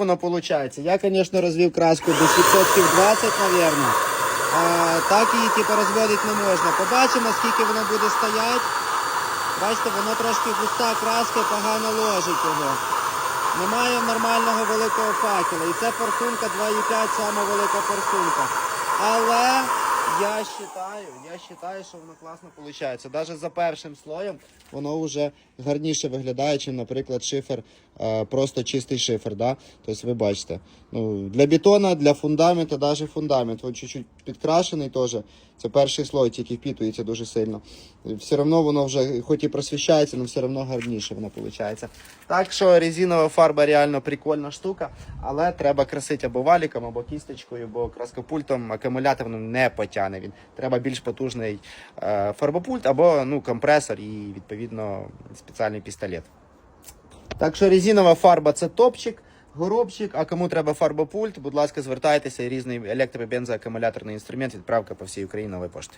воно виходить? Я, звісно, розвів краску до відсотків 20, мабуть. А, так її типу, розводити не можна. Побачимо, скільки воно буде стояти. Бачите, воно трошки густа краска погано ложить його. Немає нормального великого факела. І це форсунка 2,5 саме велика форсунка. Але я вважаю, я вважаю, що воно класно виходить. Навіть за першим слоєм воно вже гарніше виглядає, ніж, наприклад, шифер, е, просто чистий шифер. Да? Тобто ви бачите. Ну, для бетона, для фундаменту, навіть фундамент, він чуть-чуть підкрашений теж. Це перший слой, тільки впітується дуже сильно. Все одно воно вже, хоч і просвіщається, але все одно гарніше воно виходить. Так що резинова фарба реально прикольна штука, але треба красити або валіком, або кісточкою, бо краскопультом акумуляторним не потягне він. Треба більш потужний е, фарбопульт або ну, компресор і відповідно спеціальний пістолет. Так що резинова фарба це топчик. Горобчик, а кому треба фарбопульт, будь ласка, звертайтеся, різний електро-бензоакумуляторний інструмент, відправка по всій Україні нової пошти.